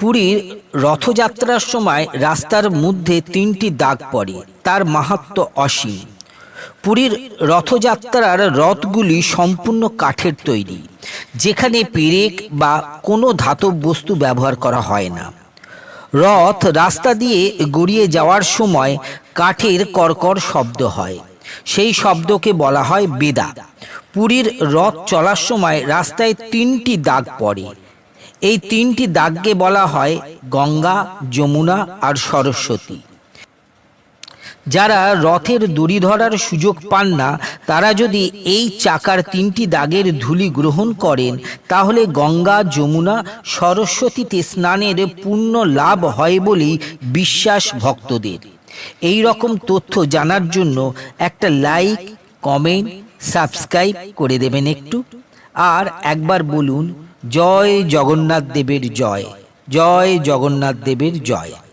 পুরীর রথযাত্রার সময় রাস্তার মধ্যে তিনটি দাগ পড়ে, তার মাহাত্ম অসীম। পুরীর রথযাত্রার রথগুলি সম্পূর্ণ কাঠের তৈরি, যেখানে পেরেক বা কোনো ধাতব বস্তু ব্যবহার করা হয় না। রথ রাস্তা দিয়ে গড়িয়ে যাওয়ার সময় কাঠের কর্কর শব্দ হয়, সেই শব্দকে বলা হয় বেদা। পুরীর রথ চলার সময় রাস্তায় তিনটি দাগ পড়ে এই তিনটি দাগকে বলা হয় গঙ্গা, যমুনা আর সরস্বতী। যারা রথের দড়ি ধরার সুযোগ পান না, তারা যদি এই চাকার তিনটি দাগের ধুলি গ্রহণ করেন, তাহলে গঙ্গা, যমুনা, সরস্বতীতে স্নানের পূর্ণ লাভ হয় বলেই বিশ্বাস ভক্তদের। এই রকম তথ্য জানার জন্য একটা লাইক, কমেন্ট, সাবস্ক্রাইব করে দেবেন একটু। আর একবার বলুন জয় জগন্নাথ দেবের জয় জয় জগন্নাথ দেবের জয়।